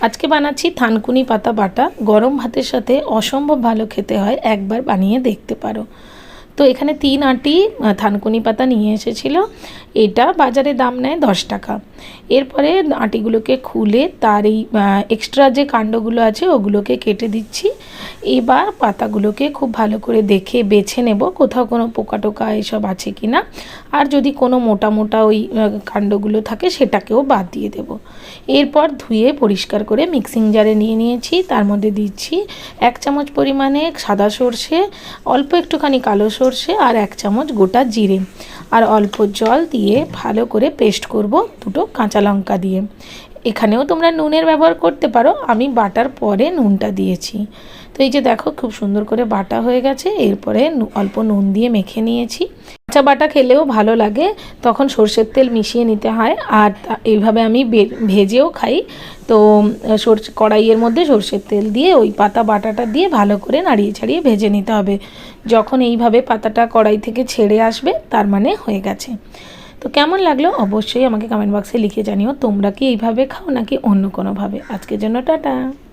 আজকে বানাচ্ছি থানকুনি পাতা বাটা। গরম ভাতের সাথে অসম্ভব ভালো খেতে হয়, একবার বানিয়ে দেখতে পারো। তো এখানে তিন আটি থানকুনি পাতা নিয়ে এসেছিল। এটা বাজারে দাম নেয় দশ টাকা। এরপরে আটিগুলোকে খুলে তার এই এক্সট্রা যে কাণ্ডগুলো আছে ওগুলোকে কেটে দিচ্ছি। এবার পাতাগুলোকে খুব ভালো করে দেখে বেছে নেব কোথাও কোনো পোকা টোকা এসব আছে কি না আর যদি কোনো মোটা মোটা ওই কাণ্ডগুলো থাকে সেটাকেও বাদ দিয়ে দেব। এরপর ধুয়ে পরিষ্কার করে মিক্সিং জারে নিয়ে নিয়েছি। তার মধ্যে দিচ্ছি এক চামচ পরিমাণে সাদা সর্ষে, অল্প একটুখানি কালো সর্ষে আর এক চামচ গোটা জিরে। আর অল্প জল দিয়ে ভালো করে পেস্ট করব দুটো কাঁচা লঙ্কা দিয়ে। এখানেও তোমরা নুনের ব্যবহার করতে পারো, আমি বাটার পরে নুনটা দিয়েছি। তো এই যে দেখো, খুব সুন্দর করে বাটা হয়ে গেছে, এরপরে অল্প নুন দিয়ে মেখে নিয়েছি। কাঁচা বাটা খেলেও ভালো লাগে, তখন সর্ষের তেল মিশিয়ে নিতে হয়। আর এইভাবে আমি ভেজেও খাই। তো সর্ষে, কড়াইয়ের মধ্যে সর্ষের তেল দিয়ে ওই পাতা বাটাটা দিয়ে ভালো করে নাড়িয়ে ছাড়িয়ে ভেজে নিতে হবে। যখন এইভাবে পাতাটা কড়াই থেকে ছেড়ে আসবে, তার মানে হয়ে গেছে। তো কেমন লাগল? অবশ্যই আমাকে কমেন্ট বক্সে লিখে জানিও। তোমরা কি এইভাবে খাও নাকি অন্য কোনোভাবে? আজকের জন্য টাটা।